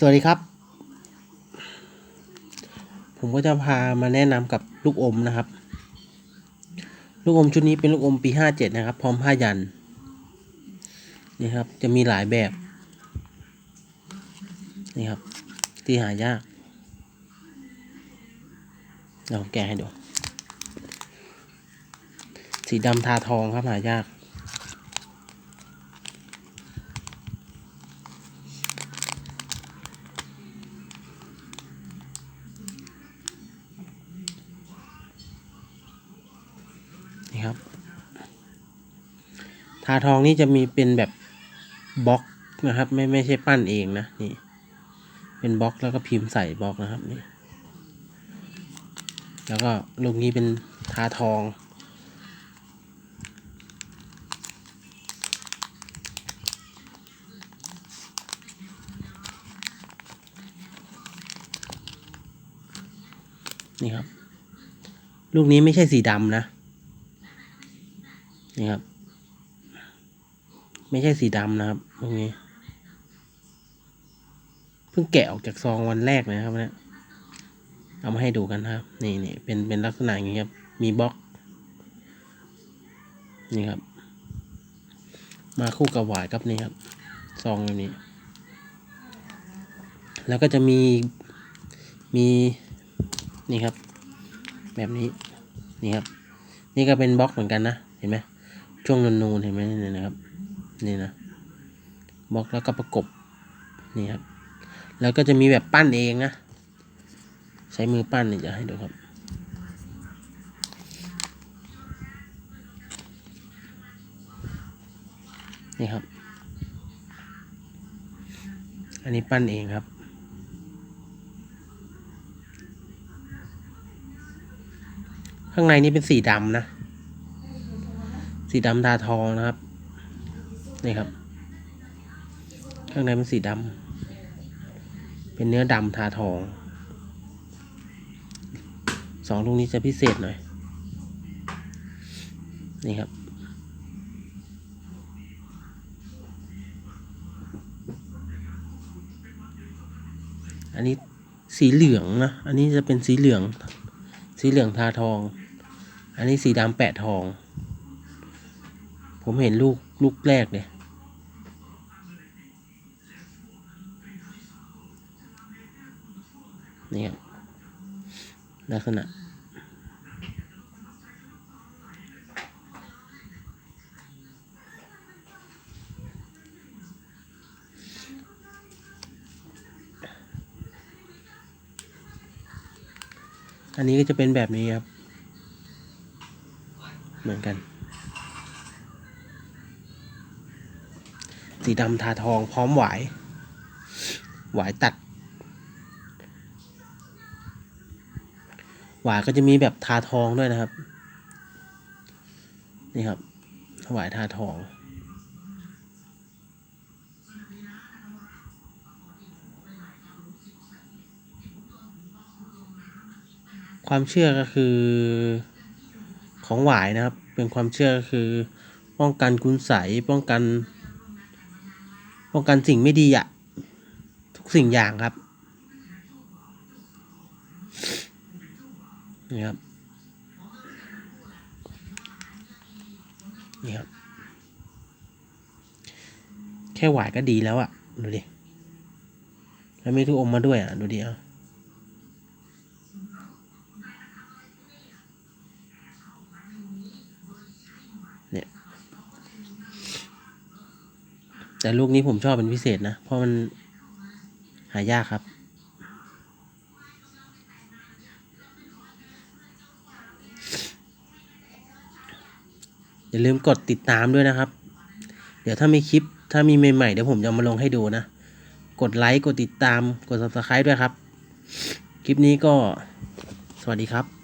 สวัสดีครับ ผมก็จะพามาแนะนำกับลูกอมนะครับ ลูกอมชุดนี้เป็นลูกอมปีห้าเจ็ดนะครับ พร้อมผ้ายันนี่ครับ จะมีหลายแบบ นี่ครับ ที่หายากเดี๋ยวผมแกะให้ดู สีดำทาทองครับหายาก นี่ครับ ทาทองนี่จะมีเป็นแบบบล็อกนะครับ ไม่ไม่ใช่ปั้นเองนะนี่ เป็นบล็อกแล้วก็พิมพ์ใส่บล็อกนะครับนี่ แล้วก็ลูกนี้เป็นทาทองนี่ครับ ลูกนี้ไม่ใช่สีดำนะ นี่ครับ ไม่ใช่สีดำนะครับตรงนี้เพิ่งแกะออกจากซองวันแรกนะครับเนี่ยเอามาให้ดูกันครับ นี่นี่เป็นเป็นลักษณะอย่างนี้ครับ มีบล็อก นี่ครับ มาคู่กับหวายครับนี่ครับ ซองแบบนี้ แล้วก็จะมีมีนี่ครับ แบบนี้ นี่ครับ นี่ก็เป็นบล็อกเหมือนกันนะ เห็นไหม ช่วงนูนๆเห็นไหมนี่นะครับ นี่นะบล็อกแล้วก็ประกบนี่ครับ แล้วก็จะมีแบบปั้นเองนะ ใช้มือปั้นนี่จะให้ดูครับนี่ครับ อันนี้ปั้นเองครับ ข้างในนี่เป็นสีดำนะ สีดำทาทองนะครับ นี่ครับ ข้างในเป็นสีดำเป็นเนื้อดำทาทองสองลูกนี้จะพิเศษหน่อย นี่ครับ อันนี้สีเหลืองนะ อันนี้จะเป็นสีเหลือง สีเหลืองทาทอง อันนี้สีดำแปะทอง ผมเห็นลูกลูกแรกเลยนี่ครับลักษณะอันนี้ก็จะเป็นแบบนี้ครับ เหมือนกัน สีดำทาทองพร้อมหวาย หวายตัด หวายก็จะมีแบบทาทองด้วยนะครับ นี่ครับ หวายทาทองความเชื่อก็คือของหวายนะครับ เป็นความเชื่อก็คือ ป้องกันคุณใสยป้องกัน ป้องกันสิ่งไม่ดีอะทุกสิ่งอย่างครับนี่ครับนี่ครับแค่หวายก็ดีแล้วอะดูดิ แล้วมีทุกอมมาด้วยอะ ดูดิเอา แต่ลูกนี้ผมชอบเป็นพิเศษนะ เพราะมันหายากครับ อย่าลืมกดติดตามด้วยนะครับ เดี๋ยวถ้ามีคลิปถ้ามีใหม่ๆเดี๋ยวผมจะมาลงให้ดูนะ กดไลค์ กดติดตาม กด subscribe ด้วยครับ คลิปนี้ก็สวัสดีครับ